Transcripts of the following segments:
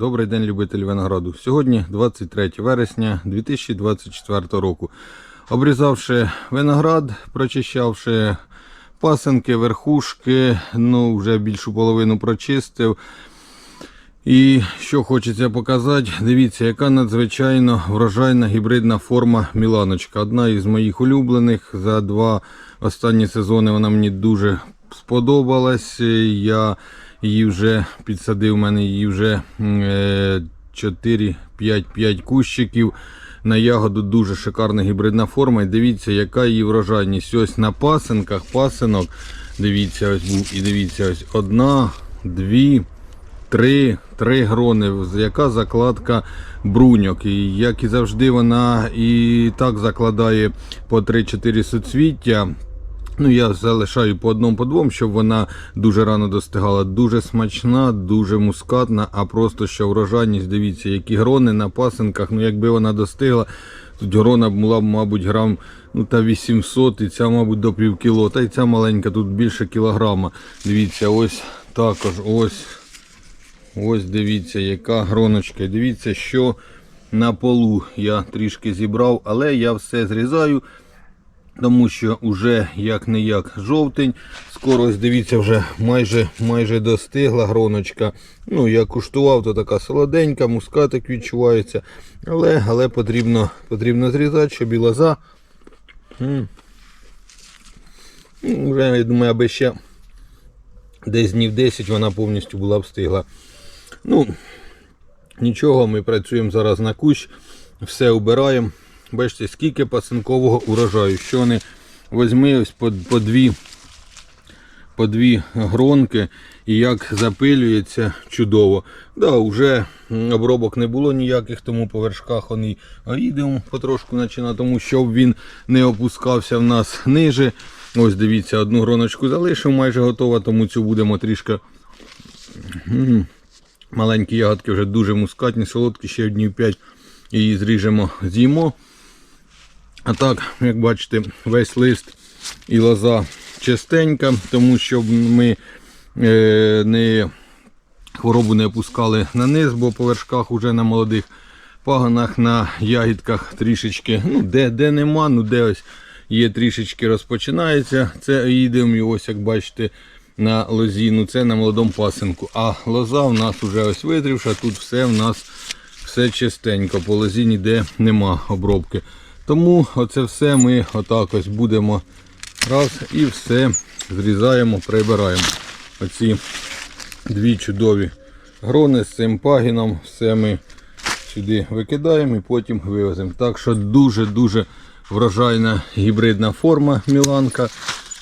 Добрий день, любителі винограду. Сьогодні 23 вересня 2024 року. Обрізавши виноград, прочищавши пасенки, верхушки, ну вже більшу половину прочистив. І що хочеться показати, дивіться, яка надзвичайно врожайна гібридна форма Міланочка. Одна із моїх улюблених. За два останні сезони вона мені дуже сподобалась. Я її вже підсадив, у мене її вже 4-5-5 кущиків. На ягоду дуже шикарна гібридна форма. І дивіться, яка її врожайність. Ось на пасинках, пасинок. Дивіться, ось був і дивіться, ось одна, дві. Три, три грони, яка закладка бруньок. І як і завжди, вона і так закладає по 3-4 суцвіття. Ну, я залишаю по одному, по двом, щоб вона дуже рано достигала. Дуже смачна, дуже мускатна, а просто що врожайність, дивіться, які грони на пасинках. Ну, якби вона достигла, тут грона була б, мабуть, грам ну, та 800, і ця, мабуть, до пів кіло. Та й ця маленька, тут більше кілограма. Дивіться, ось також ось. Ось дивіться, яка гроночка. Дивіться, що на полу я трішки зібрав, але я все зрізаю, тому що вже як не як жовтень. Скоро дивіться, вже майже майже достигла гроночка. Ну, я куштував, то така солоденька, мускатик відчувається. Але але потрібно потрібно зрізати, щоб і лоза. М. Ну, Вже, я думаю, аби ще десь днів 10 вона повністю була б стигла. Ну, нічого, ми працюємо зараз на кущ, все убираємо. Бачите, скільки пасинкового урожаю. Що не возьми ось по, по, дві, по дві гронки і як запилюється чудово. Да, вже обробок не було ніяких, тому по вершках вони їдемо потрошку починати, тому щоб він не опускався в нас ниже. Ось дивіться, одну гроночку залишив, майже готова, тому цю будемо трішки. Маленькі ягодки вже дуже мускатні, солодкі, ще днів 5 її зріжемо, з'їмо. А так, як бачите, весь лист і лоза чистенька, тому що ми е, не, хворобу не опускали на низ, бо по вершках вже на молодих паганах, на ягідках трішечки, ну де де нема, ну де ось є трішечки розпочинається. Це їдемо і ось як бачите на лозі, ну це на молодому пасинку. А лоза в нас вже ось витрівша, тут все в нас все чистенько, по лозі ніде нема обробки. Тому оце все ми отак ось будемо раз і все зрізаємо, прибираємо. Оці дві чудові грони з цим пагіном, все ми сюди викидаємо і потім вивеземо. Так що дуже-дуже врожайна гібридна форма Міланка,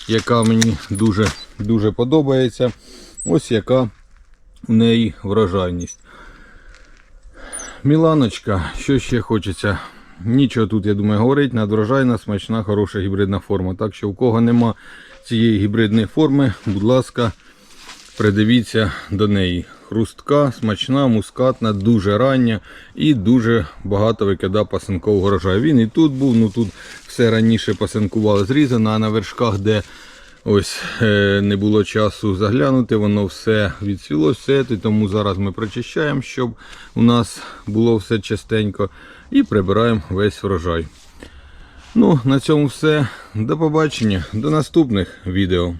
яка мені дуже дуже подобається. Ось яка в неї врожайність. Міланочка, що ще хочеться. Нічого тут, я думаю, говорить, надрожайна, смачна, хороша гібридна форма. Так що, у кого нема цієї гібридної форми, будь ласка, придивіться до неї. Хрустка, смачна, мускатна, дуже рання і дуже багато викида пасинкового урожаю. Він і тут був, ну тут все раніше пасинкували зрізано, а на вершках, де ось е, не було часу заглянути, воно все відсвіло, все, тому зараз ми прочищаємо, щоб у нас було все чистенько. І прибираємо весь врожай. Ну, на цьому все. До побачення, до наступних відео.